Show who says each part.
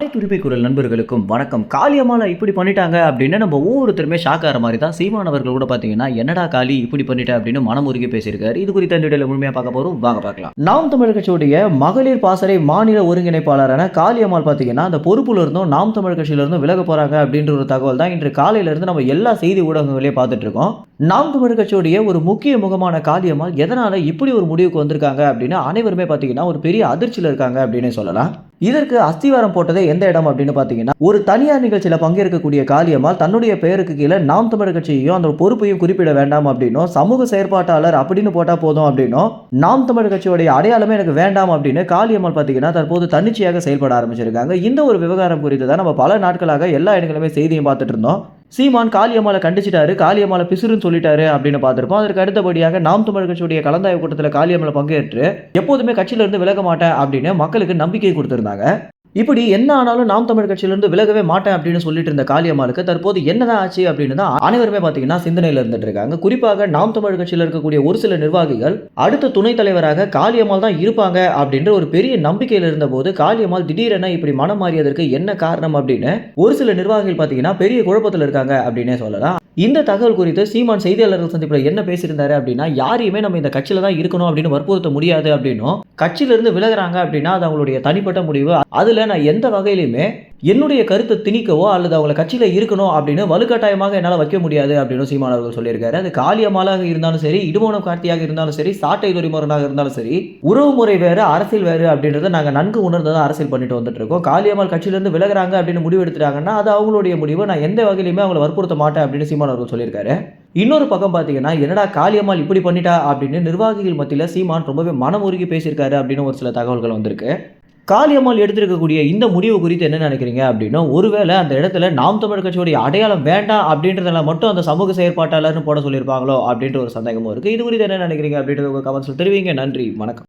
Speaker 1: துருப்பி குரல் நண்பர்களுக்கும் வணக்கம். காளியம்மாவில் இப்படி பண்ணிட்டாங்க அப்படின்னு நம்ம ஒவ்வொருத்தருமே ஷாக் ஆகிற மாதிரி தான் சீமான் அவர்கள் கூட பார்த்தீங்கன்னா என்னடா காளி இப்படி பண்ணிட்டேன் அப்படின்னு மனமுருகி பேசியிருக்காரு. இது குறித்த இந்த வீடியோவில் முழுமையாக பார்க்க போகிறோம் வாங்க பார்க்கலாம். நாம் தமிழ் கட்சியுடைய மகளிர் பாசறை மாநில ஒருங்கிணைப்பாளரான காளியம்மாள் பார்த்தீங்கன்னா அந்த பொறுப்பில் இருந்தும் நாம் தமிழ் கட்சியிலிருந்தும் விலக போகிறாங்க அப்படின்ற ஒரு தகவல் தான் இன்று காலையிலருந்து நம்ம எல்லா செய்தி ஊடகங்களையும் பார்த்துட்டு இருக்கோம். நாம் தமிழ் கட்சியுடைய ஒரு முக்கிய முகமான காளியம்மாள் எதனால் இப்படி ஒரு முடிவுக்கு வந்திருக்காங்க அப்படின்னு அனைவருமே பார்த்தீங்கன்னா ஒரு பெரிய அதிர்ச்சியில் இருக்காங்க அப்படின்னு சொல்லலாம். இதற்கு அஸ்திவாரம் போட்டதே எந்த இடம் அப்படின்னு பார்த்தீங்கன்னா ஒரு தனியார் நிகழ்ச்சியில் பங்கேற்கக்கூடிய காளியம்மாள் தன்னுடைய பெயருக்கு கீழே நாம் தமிழர் கட்சியையும் அந்த பொறுப்பையும் குறிப்பிட வேண்டாம் அப்படின்னும் சமூக செயற்பாட்டாளர் அப்படின்னு போட்டால் போதும் அப்படின்னும் நாம் தமிழர் கட்சியுடைய அடையாளமே எனக்கு வேண்டாம் அப்படின்னு காளியம்மாள் பார்த்தீங்கன்னா தற்போது தன்னிச்சையாக செயல்பட ஆரம்பிச்சிருக்காங்க. இந்த ஒரு விவகாரம் குறித்து தான் நம்ம பல நாட்களாக எல்லா இடங்களுமே செய்தியும் பார்த்துட்டு இருந்தோம். சீமான் காளியம்மாவை கண்டிச்சிட்டாரு காளியம்மாவை பிசுறுன்னு சொல்லிட்டாரு அப்படின்னு பார்த்துருப்போம் அதற்கு அடுத்தபடியாக நாம் தமிழர் கட்சியுடைய கலந்தாய்வு கூட்டத்தில் காளியம்மலை பங்கேற்று எப்போதுமே கட்சியிலிருந்து விலக மாட்டேன் அப்படின்னு மக்களுக்கு நம்பிக்கை கொடுத்துருந்தாங்க. இப்படி என்ன ஆனாலும் நாம் தமிழ் கட்சியிலிருந்து விலகவே மாட்டேன் அப்படின்னு சொல்லிட்டு இருந்த காளியம்மாளுக்கு தற்போது என்னதான் ஆச்சு அப்படின்னு தான் அனைவருமே பார்த்தீங்கன்னா சிந்தனையில் இருந்துட்டு இருக்காங்க. குறிப்பாக நாம் தமிழ் கட்சியில் இருக்கக்கூடிய ஒரு சில நிர்வாகிகள் அடுத்த துணைத் தலைவராக காளியம்மாள் தான் இருப்பாங்க அப்படின்ற ஒரு பெரிய நம்பிக்கையில் இருந்தபோது காளியம்மாள் திடீரென இப்படி மனம் மாறியதற்கு என்ன காரணம் அப்படின்னு ஒரு சில நிர்வாகிகள் பார்த்தீங்கன்னா பெரிய குழப்பத்தில் இருக்காங்க அப்படின்னே சொல்லலாம். இந்த தகவல் குறித்து சீமான் செய்தியாளர்கள் சந்திப்பில் என்ன பேசியிருந்தாரு அப்படின்னா யாரையுமே நம்ம இந்த கட்சியில தான் இருக்கணும் அப்படின்னு வற்புறுத்த முடியாது அப்படின்னும். கட்சியிலிருந்து விலகுறாங்க அப்படின்னா அது அவங்களுடைய தனிப்பட்ட முடிவு. அதுல நான் எந்த வகையிலுமே என்னுடைய கருத்தை திணிக்கவோ அல்லது அவங்கள கட்சியில் இருக்கணும் அப்படின்னு வலுக்கட்டாயமாக என்னால் வைக்க முடியாது அப்படின்னு சீமான் அவர்கள் சொல்லியிருக்காரு. அது காளியம்மாளாக இருந்தாலும் சரி இடுமோனம் கார்த்தியாக இருந்தாலும் சரி சாட்டை துறைமுறனாக இருந்தாலும் சரி உறவு முறை வேறு அரசியல் வேறு அப்படின்றத நாங்கள் நன்கு உணர்ந்ததான் அரசியல் பண்ணிட்டு வந்துட்டு இருக்கோம். காளியம்மாள் கட்சியிலேருந்து விலகுறாங்க அப்படின்னு முடிவு எடுத்துட்டாங்கன்னா அது அவங்களுடைய முடிவு. நான் எந்த வகையிலுமே அவங்கள வற்புறுத்த மாட்டேன் அப்படின்னு சீமான் அவர்கள் சொல்லியிருக்காரு. இன்னொரு பக்கம் பார்த்தீங்கன்னா என்னடா காளியம்மாள் இப்படி பண்ணிட்டா அப்படின்னு நிர்வாகிகள் மத்தியில் சீமான் ரொம்பவே மனமுருகி பேசியிருக்காரு அப்படின்னு ஒரு சில தகவல்கள் வந்திருக்கு. காளியம்மாள் எடுத்திருக்கக்கூடிய இந்த முடிவு குறித்து என்ன நினைக்கிறீங்க அப்படின்னா ஒருவேளை அந்த இடத்துல நாம் தமிழ் கட்சியுடைய அடையாளம் வேண்டாம் அப்படின்றதுல மட்டும் அந்த சமூக செயற்பாட்டாளர்னு போட சொல்லியிருப்பாங்களோ அப்படின்ற ஒரு சந்தேகமும் இருக்குது இது குறித்து என்ன நினைக்கிறீங்க அப்படின்றத உங்கள் கமெண்ட்ஸில் தெரிவிங்க. நன்றி. வணக்கம்.